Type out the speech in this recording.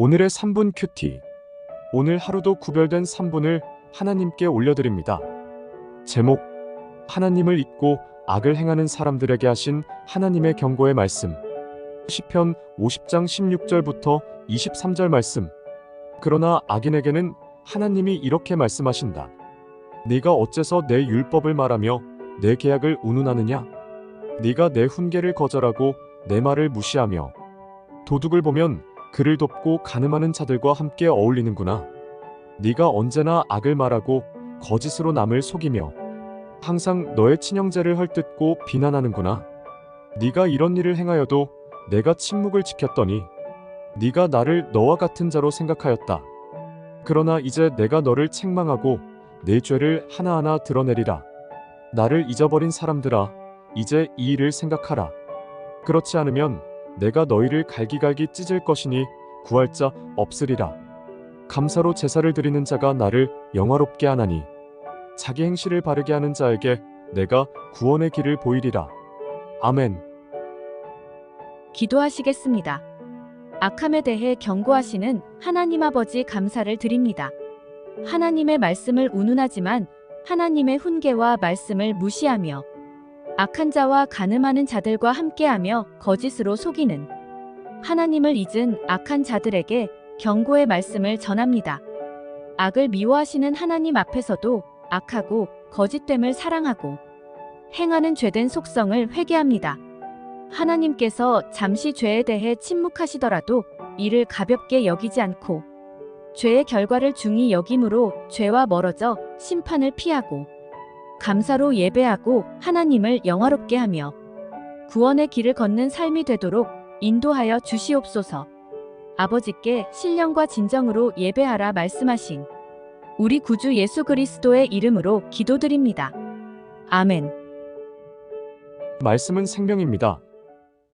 오늘의 3분 큐티. 오늘 하루도 구별된 3분을 하나님께 올려드립니다. 제목 하나님을 잊고 악을 행하는 사람들에게 하신 하나님의 경고의 말씀. 시편 50장 16절부터 23절 말씀. 그러나 악인에게는 하나님이 이렇게 말씀하신다. 네가 어째서 내 율법을 말하며 내 계약을 운운하느냐? 네가 내 훈계를 거절하고 내 말을 무시하며 도둑을 보면 그를 돕고 가늠하는 자들과 함께 어울리는구나. 네가 언제나 악을 말하고 거짓으로 남을 속이며 항상 너의 친형제를 헐뜯고 비난하는구나. 네가 이런 일을 행하여도 내가 침묵을 지켰더니 네가 나를 너와 같은 자로 생각하였다. 그러나 이제 내가 너를 책망하고 내 죄를 하나하나 드러내리라. 나를 잊어버린 사람들아, 이제 이 일을 생각하라. 그렇지 않으면 내가 너희를 갈기갈기 찢을 것이니 구할 자 없으리라. 감사로 제사를 드리는 자가 나를 영화롭게 하나니 자기 행실을 바르게 하는 자에게 내가 구원의 길을 보이리라. 아멘. 기도하시겠습니다. 악함에 대해 경고하시는 하나님 아버지 감사를 드립니다. 하나님의 말씀을 운운하지만 하나님의 훈계와 말씀을 무시하며 악한 자와 가늠하는 자들과 함께하며 거짓으로 속이는 하나님을 잊은 악한 자들에게 경고의 말씀을 전합니다. 악을 미워하시는 하나님 앞에서도 악하고 거짓됨을 사랑하고 행하는 죄된 속성을 회개합니다. 하나님께서 잠시 죄에 대해 침묵하시더라도 이를 가볍게 여기지 않고 죄의 결과를 중히 여김으로 죄와 멀어져 심판을 피하고 감사로 예배하고 하나님을 영화롭게 하며 구원의 길을 걷는 삶이 되도록 인도하여 주시옵소서. 아버지께 신령과 진정으로 예배하라 말씀하신 우리 구주 예수 그리스도의 이름으로 기도드립니다. 아멘. 말씀은 생명입니다.